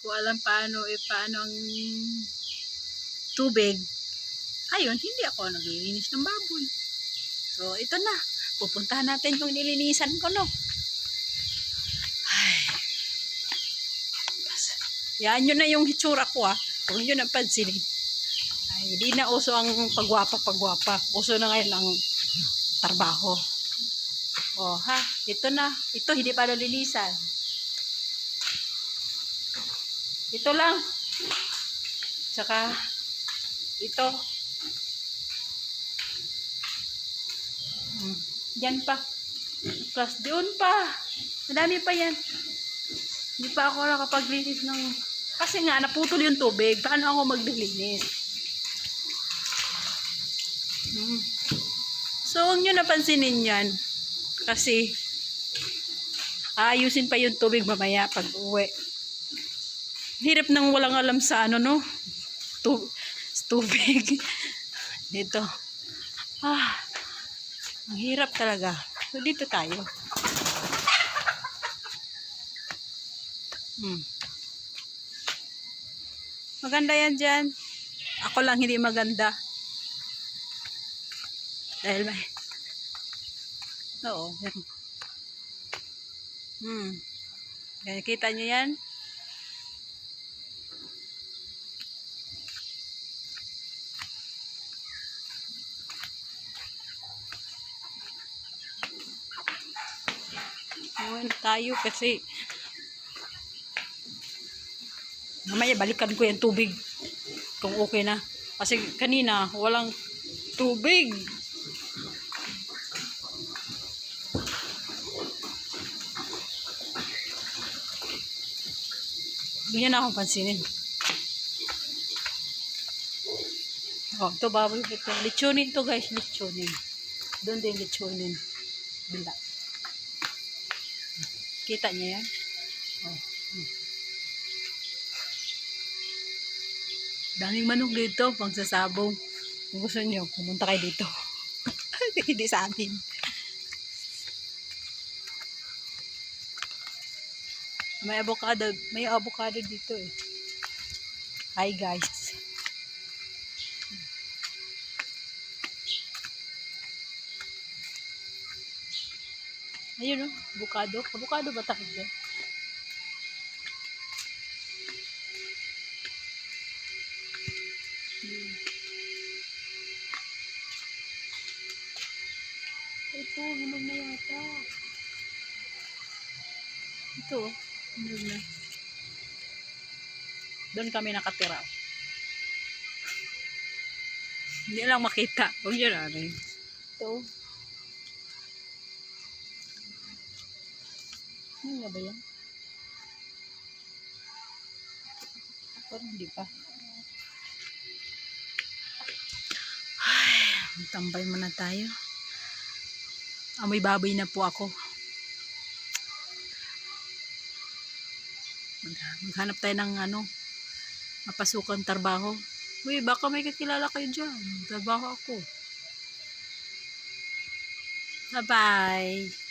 ko alam paano, eh, paano ang tubig. Ayun, hindi ako naglilinis ng baboy. So, ito na. Pupuntahan natin yung nilinisan ko, no? Ay. Yan yun na yung hitsura ko, ah. Huwag nyo nang pansinin. Ay, di na uso ang pagwapa-pagwapa. Uso na ngayon ang trabaho. Oh, ha? Ito na. Ito, hindi pa nalilisan. Ito lang. Tsaka, ito. Hmm. Yan pa. Plus, doon pa. Madami pa yan. Hindi pa ako nakapaglinis ng... Kasi nga, naputol yung tubig. Paano ako maglilinis? Hmm. So, huwag nyo napansinin yan. Kasi, aayusin pa yung tubig mamaya pag uwi. Hirap nang walang alam sa ano, no? Tu tubig. Dito. Ah, ang hirap talaga. So, dito tayo. Hmm. Maganda yan dyan. Ako lang hindi maganda. Dahil may... Oo. Hmm. Kaya kita nyo yan? Uwan tayo kasi mamaya balikan ko yung tubig kung okay na. Kasi kanina walang tubig. Hindi na akong pansinin. Oh, ito baboy ito. Lechonin to guys, lechonin. Doon din lechonin. Bila. Kita niya yan? Oh. hmm. Daming manok dito, pang sasabong. Kung gusto niyo, pumunta kayo dito. Hindi sa amin. May avocado, may avocado dito eh. Hi guys. Ayun oh, avocado. Avocado ba takot dyan? Hmm. Ito, hinog na yata. Ito, oh, na. Doon kami nakatira. Hindi lang makita. Huwag yun namin. Ito. oh. Ano nga ba yan? Parang hindi pa. Ay, tambay muna tayo. Amoy baboy na po ako. Mag- Maghanap tayo ng ano, mapasukan trabaho. Uy, baka may kakilala kayo dyan. Trabaho ako. Bye-bye.